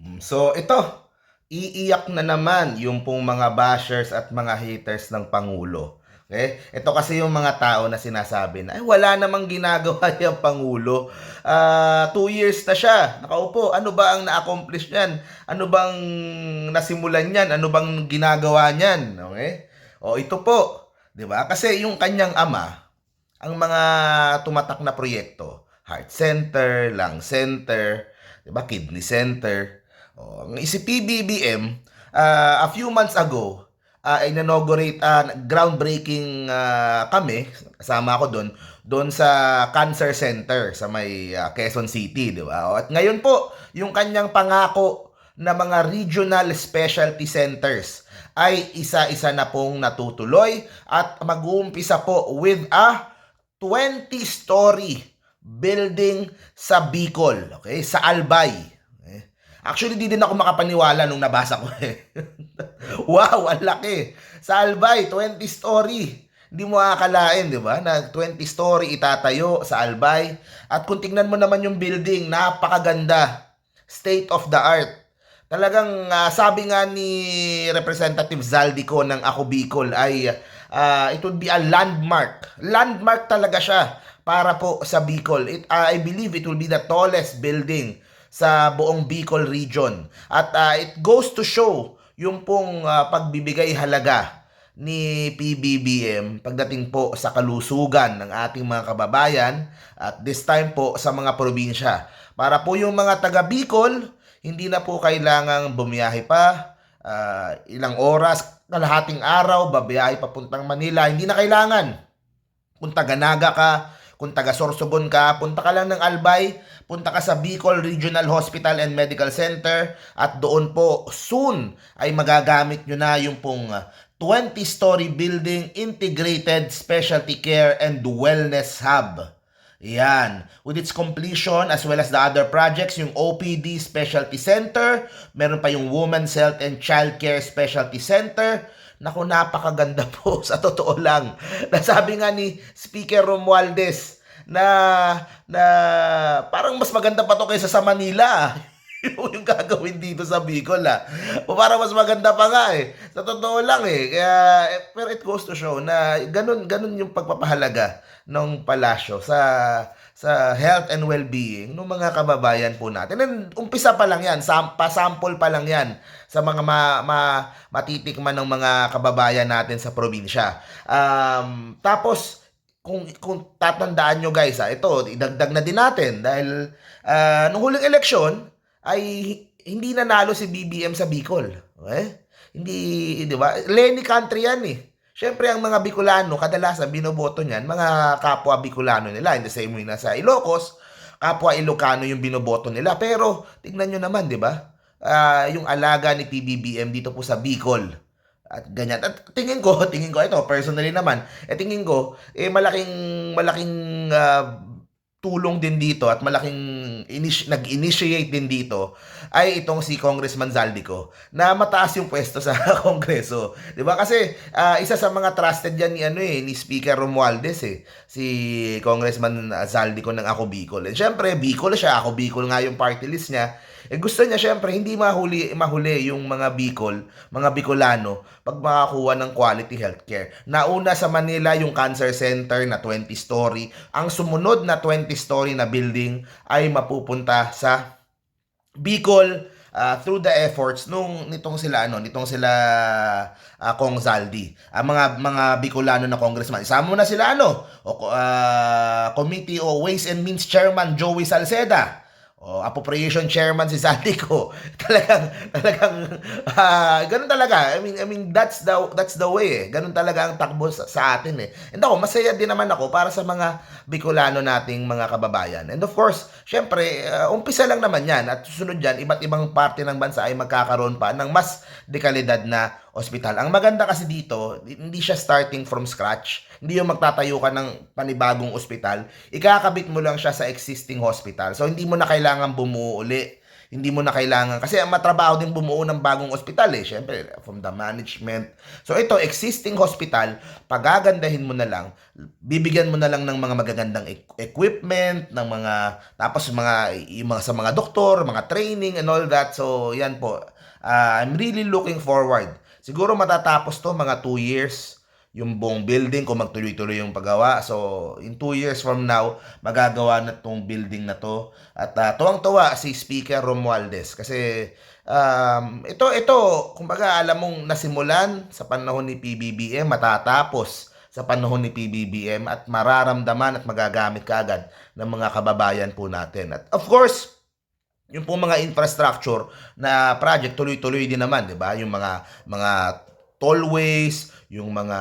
Mm, So ito, iiyak na naman yung pong mga bashers at mga haters ng Pangulo. Okay? Ito kasi yung mga tao na sinasabi na, ay wala namang ginagawa yung Pangulo. Ah, two years na siya, nakaupo. Ano ba ang na-accomplish niyan? Ano bang nasimulan niyan? Ano bang ginagawa niyan? Okay? O ito po, 'di ba? Kasi yung kanyang ama, ang mga tumatak na proyekto, heart center, lung center, 'di ba? Kidney center. Oh, si PBBM ah, a few months ago, uh, inaugurate ah, groundbreaking ah, kami, kasama ako doon, doon sa cancer center sa may ah, Quezon City, 'di ba? O, At ngayon po, yung kanyang pangako na mga regional specialty centers ay isa-isa na pong natutuloy at mag-uumpisa po with a 20-story building sa Bicol, okay? Sa Albay. Actually, di din ako makapaniwala nung nabasa ko eh. wow, ang laki. Sa Albay, 20 story. Hindi mo akalain, di ba? Na 20 story itatayo sa Albay. At kung tingnan mo naman yung building, napakaganda. State of the art. Talagang ah, sabi nga ni Representative Zaldico ng Ako Bicol ay ah, it would be a landmark. Landmark talaga siya para po sa Bicol. It, ah, I believe it will be the tallest building sa buong Bicol region. At ah, it goes to show yung pong ah, pagbibigay halaga ni PBBM pagdating po sa kalusugan ng ating mga kababayan at this time po sa mga probinsya. Para po yung mga taga Bicol, hindi na po kailangang bumiyahe pa ah, ilang oras, kalahating araw, babiyahe papuntang Manila. Hindi na kailangan. Kung taga Naga ka, kung taga Sorsogon ka, punta ka lang ng Albay, punta ka sa Bicol Regional Hospital and Medical Center at doon po soon ay magagamit nyo na yung pong ah, 20-story building integrated specialty care and wellness hub. Yan. With its completion as well as the other projects, yung OPD Specialty Center, meron pa yung Women's Health and Child Care Specialty Center. Naku, napakaganda po sa totoo lang. Nasabi nga ni Speaker Romualdez na na parang mas maganda pa to kaysa sa Manila. yung gagawin dito sa Bicol ah. O parang mas maganda pa nga eh. Sa totoo lang eh. Kaya, eh, pero it goes to show na ganun, ganun yung pagpapahalaga ng palasyo sa sa health and well-being ng mga kababayan po natin. And umpisa pa lang yan, sam, pa-sample pa lang yan sa mga ma, ma, matitikman ng mga kababayan natin sa probinsya. Um, tapos, kung, kung tatandaan nyo guys, ah, ito, idagdag na din natin dahil ah, nung huling eleksyon, ay hindi nanalo si BBM sa Bicol. Okay? Hindi, di ba? Lenny country yan eh. Siyempre, ang mga Bicolano, kadalasan binoboto niyan, mga kapwa Bicolano nila. In the same way na sa Ilocos, kapwa Ilocano yung binoboto nila. Pero, tignan nyo naman, di ba? Ah, yung alaga ni PBBM dito po sa Bicol. At ganyan. At tingin ko, tingin ko, ito, personally naman, eh tingin ko, eh malaking, malaking ah, tulong din dito at malaking inis- nag-initiate din dito ay itong si Congressman Zaldico na mataas yung pwesto sa Kongreso. 'Di ba? Kasi ah, isa sa mga trusted yan ni ano eh ni Speaker Romualdez eh si Congressman Zaldico ng Ako Bicol. And syempre Bicol siya, Ako Bicol nga yung party list niya. Eh gusto niya syempre hindi mahuli mahuli yung mga Bicol, mga Bicolano pag makakuha ng quality healthcare. Nauna sa Manila yung Cancer Center na 20 story. Ang sumunod na 20 story na building ay mapupunta sa Bicol ah, through the efforts nung nitong sila ano nitong sila ah, Kong Zaldi ang mga mga Bicolano na congressman isama mo na sila ano o ah, committee o Ways and Means Chairman Joey Salceda o appropriation chairman si Zaldico talagang talagang ah, ganun talaga. I mean I mean that's the that's the way eh. Ganun talaga ang takbo sa, sa atin eh. And ako masaya din naman ako para sa mga Bicolano nating mga kababayan. And of course syempre ah, umpisa lang naman yan. At susunod dyan iba't ibang parte ng bansa ay magkakaroon pa ng mas dekalidad na ospital ang maganda kasi dito hindi siya starting from scratch. Hindi yung magtatayo ka ng panibagong ospital ikakabit mo lang siya sa existing hospital. So hindi mo na kailangan bumuo uli. Hindi mo na kailangan. Kasi matrabaho din bumuo ng bagong ospital eh. Syempre from the management. So ito existing hospital pagagandahin mo na lang. Bibigyan mo na lang ng mga magagandang e- equipment ng mga tapos mga yung mga sa mga doktor mga training and all that. So yan po. Ah, I'm really looking forward siguro matatapos to mga 2 years yung buong building kung magtuloy-tuloy yung paggawa. So, in 2 years from now, magagawa na tong building na to. At uh, tuwang-tuwa si Speaker Romualdez kasi um, ito, ito, kumbaga alam mong nasimulan sa panahon ni PBBM, matatapos sa panahon ni PBBM at mararamdaman at magagamit kaagad ng mga kababayan po natin. At of course, yung po mga infrastructure na project tuloy-tuloy din naman, 'di ba? Yung mga mga tollways, yung mga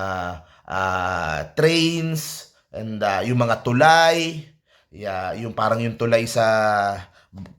ah, trains and ah, yung mga tulay, yeah, yung parang yung tulay sa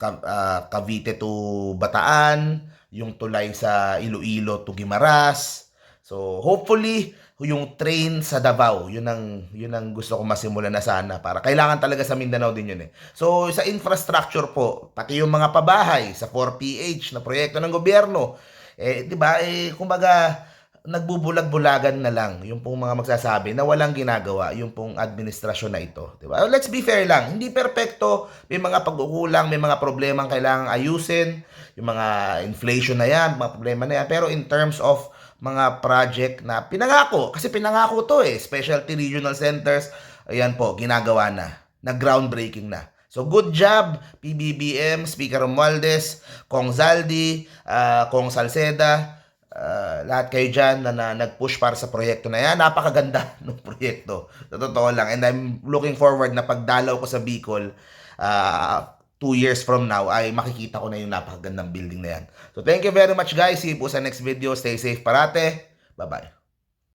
ah, Cavite to Bataan, yung tulay sa Iloilo to Guimaras. So hopefully yung train sa Davao, yun ang yun ang gusto ko masimulan na sana para kailangan talaga sa Mindanao din yun eh. So sa infrastructure po, pati yung mga pabahay sa 4PH na proyekto ng gobyerno, eh 'di ba? Eh kumbaga nagbubulag-bulagan na lang yung pong mga magsasabi na walang ginagawa yung pong administrasyon na ito, 'di ba? Let's be fair lang, hindi perpekto, may mga pag-ukulang, may mga problema kailangang ayusin, yung mga inflation na 'yan, mga problema na 'yan, pero in terms of mga project na pinangako, kasi pinangako to eh, specialty regional centers, ayan po, ginagawa na, na groundbreaking na. So good job PBBM, Speaker Romualdez, Kong Zaldi, ah, Kong Salceda, ah, lahat kayo dyan na, na nag-push para sa proyekto na yan. Napakaganda ng proyekto. Sa totoo lang. And I'm looking forward na pagdalaw ko sa Bicol, ah, two years from now, ay makikita ko na yung napakagandang building na yan. So thank you very much guys. See you po sa next video. Stay safe parate. Bye-bye.